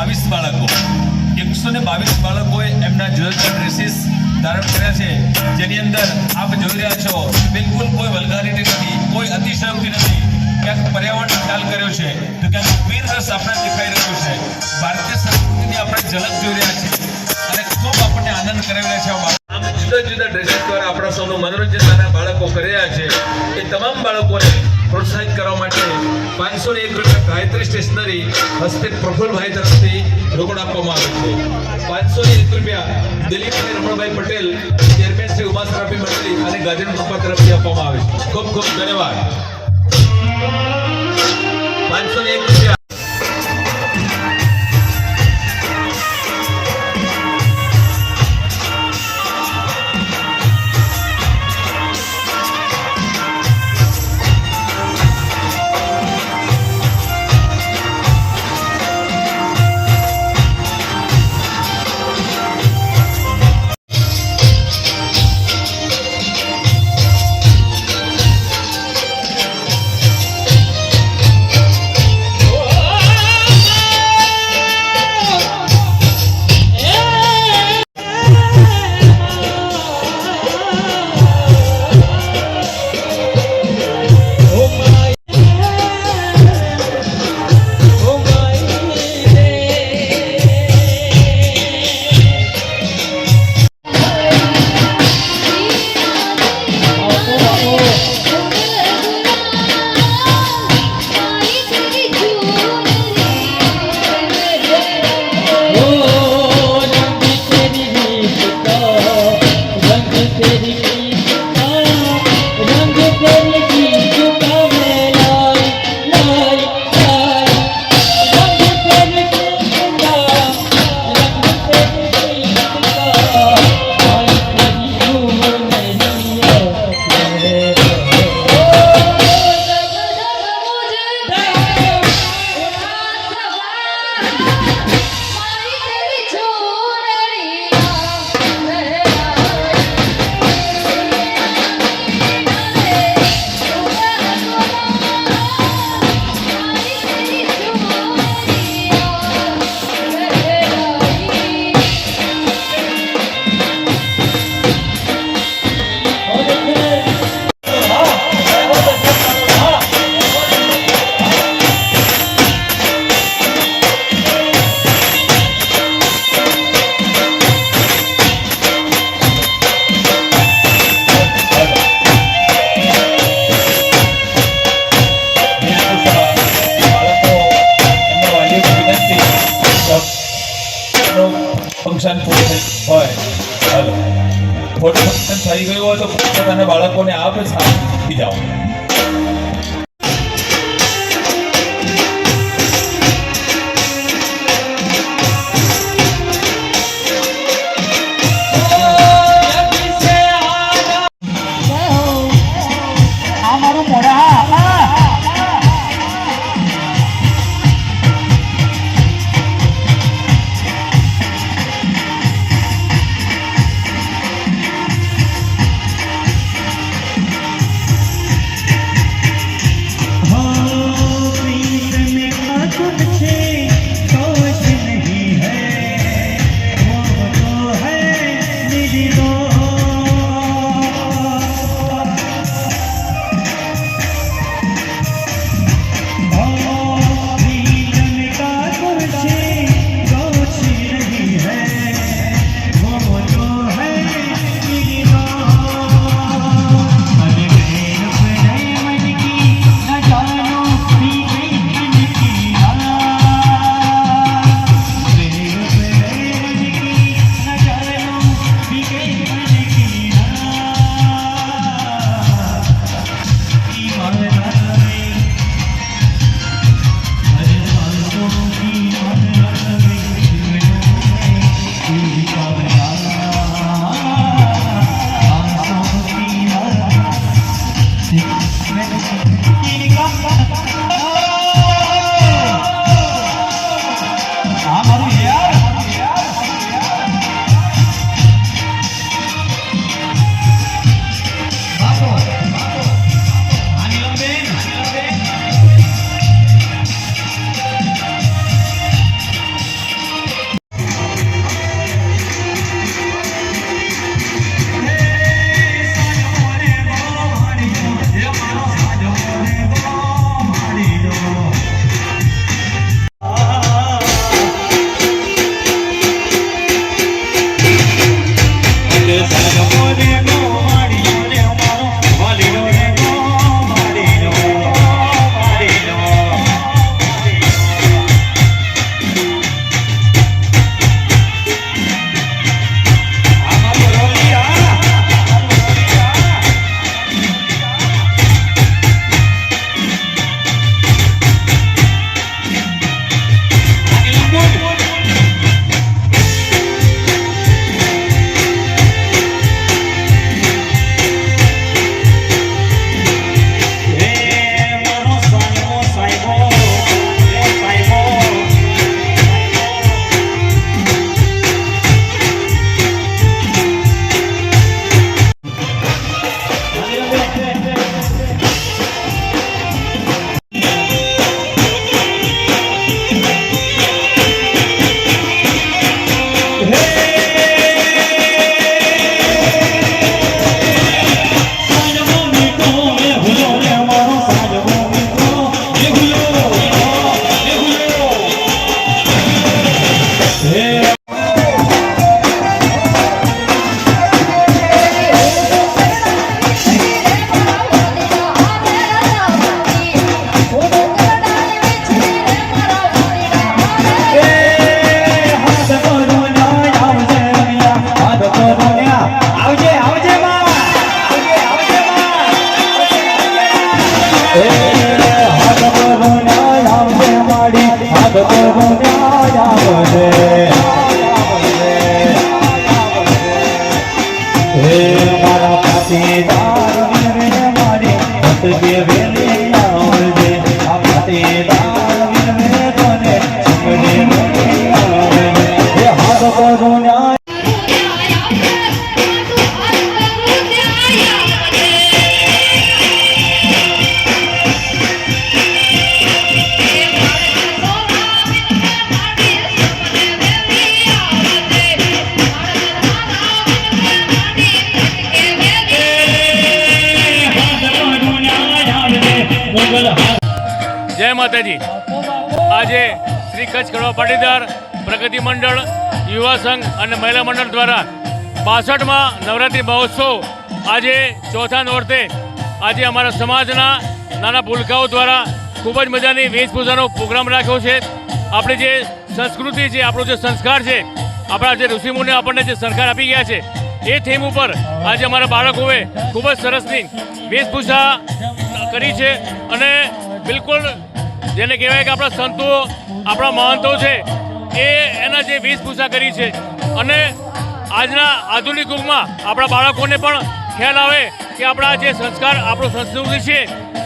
બાવીસ બાળકો. એકસો ને બાવીસ બાળકોએ એમના જુદા જુદા ડ્રેસીસ ધારણ કર્યા છે. જેની અંદર આપ જોઈ રહ્યા છો, બિલકુલ કોઈ વલગારીટી નથી, કોઈ અતિશયોક્તિ નથી. ક્યાંક પર્યાવરણ ખ્યાલ કર્યો છે, તો ક્યાંક વીર રસ આપણે દેખાઈ રહ્યો છે. ભારતીય સંસ્કૃતિની આપણે ઝલક જોઈ રહ્યા છીએ. અને ખૂબ આપણને આનંદ કરાવી રહ્યા છે જુદા જુદા ડ્રેસીસ દ્વારા આપણા સૌનું મનોરંજન નાના બાળકો કરી છે. એ તમામ બાળકોને પ્રોત્સાહિત કરવા માટે પાંચસો ને એક રૂપિયા ગાયત્રી સ્ટેશનરી હસ્તે પ્રફુલભાઈ તરફથી રોકડ આપવામાં આવે છે. પાંચસો ને એક રૂપિયા દિલીપભાઈ રમણભાઈ પટેલ ચેરમેન શ્રી ઉમા થેરાપી મંડળી અને ગાજન પપ્પા તરફથી આપવામાં આવે છે. ખૂબ ખૂબ ધન્યવાદ. પાંચસો ને એક Yeah. જય માતાજી. આજે શ્રી કચ્છ કડવા પાટીદાર પ્રગતિ મંડળ, યુવા સંઘ અને મહિલા મંડળ દ્વારા બાસઠમાં નવરાત્રિ મહોત્સવ આજે ચોથા નોરતે આજે અમારા સમાજના નાના ભૂલકાઓ દ્વારા ખૂબ જ મજાની વેશભૂષાનો પ્રોગ્રામ રાખ્યો છે. આપણી જે સંસ્કૃતિ છે, આપણો જે સંસ્કાર છે, આપણા જે ઋષિમુનિઓ આપણને જે સંસ્કાર આપી ગયા છે, એ થીમ ઉપર આજે અમારા બાળકોએ ખૂબ જ સરસની વેશભૂષા કરી છે અને બિલકુલ, જેને કહેવાય કે આપણા સંતો આપણા મહંતો છે, એ એના જે વેશભૂષા કરી છે. અને આજના આધુનિક યુગમાં આપણા બાળકોને પણ ખ્યાલ આવે કે આપણા જે સંસ્કાર, આપણો સંસ્કૃતિ છે,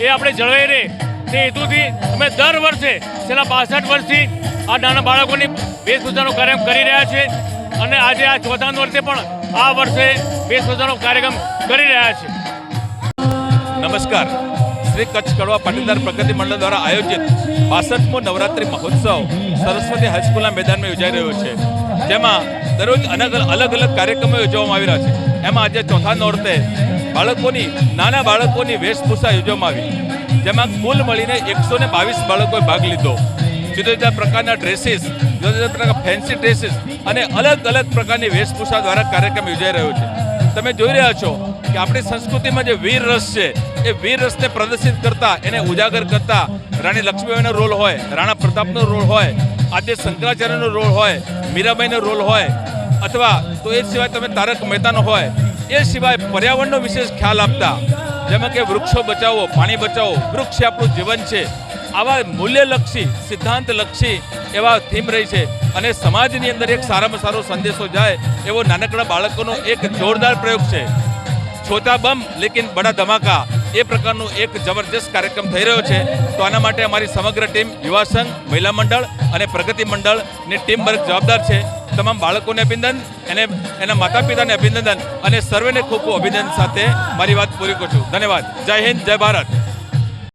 એ આપણે જળવાઈ રહે. તે હેતુથી અમે દર વર્ષે, છેલ્લા બાસઠ વર્ષથી આ નાના બાળકોની વેશભૂષાનો કાર્યક્રમ કરી રહ્યા છે અને આજે આ ચોથા વર્ષે પણ આ વર્ષે વેશભૂષાનો કાર્યક્રમ કરી રહ્યા છે નમસ્કાર. શ્રી કચ્છ કડવા પાટીદાર પ્રગતિ મંડળ દ્વારા આયોજિત બાસઠમો નવરાત્રિ મહોત્સવ સરસ્વતી હાઈસ્કૂલના મેદાનમાં યોજાઈ રહ્યો છે. જેમાં દરરોજ અલગ અલગ અલગ કાર્યક્રમો યોજવામાં આવી રહ્યા છે. એમાં આજે ચોથા નોરતે બાળકોની, નાના બાળકોની વેશભૂષા યોજવામાં આવી. જેમાં કુલ મળીને એકસો ને બાવીસ બાળકોએ ભાગ લીધો. જુદા જુદા પ્રકારના ડ્રેસીસ જુદા જુદા પ્રકારના ફેન્સી ડ્રેસીસ અને અલગ અલગ પ્રકારની વેશભૂષા દ્વારા કાર્યક્રમ યોજાઈ રહ્યો છે. તમે જોઈ રહ્યા છો કે આપણી સંસ્કૃતિમાં જે વીર રસ છે, એ વીર રસને પ્રદર્શિત કરતા, એને ઉજાગર કરતા રાણી લક્ષ્મીબાઈનો રોલ હોય, રાણા પ્રતાપનો રોલ હોય, આજે શંકરાચાર્યનો રોલ હોય, મીરાબાઈનો રોલ હોય, અથવા તો એ સિવાય તમે તારક મહેતાનો હોય, એ સિવાય પર્યાવરણનો વિશેષ ખ્યાલ આપતા, જેમાં કે વૃક્ષો બચાવો, પાણી બચાવો, વૃક્ષ આપણું જીવન છે. આવા મૂલ્યલક્ષી, સિદ્ધાંતલક્ષી એવા થીમ રહી છે. અને સમાજની અંદર એક સારામાં સારો સંદેશો જાય એવો નાનકડા બાળકોનો એક જોરદાર પ્રયોગ છે. છોટા બમ, લેકિન બડા ધમાકા, એ પ્રકારનું એક જબરજસ્ત કાર્યક્રમ થઈ રહ્યો છે. તો આના માટે અમારી સમગ્ર ટીમ, યુવા સંઘ, મહિલા મંડળ અને પ્રગતિ મંડળની ટીમ વર્ગ જવાબદાર છે. તમામ બાળકોને અભિનંદન, એને, એના માતા પિતાને અભિનંદન અને સર્વેને ખૂબ ખૂબ અભિનંદન સાથે મારી વાત પૂરી કરું છું. ધન્યવાદ. જય હિન્દ, જય ભારત.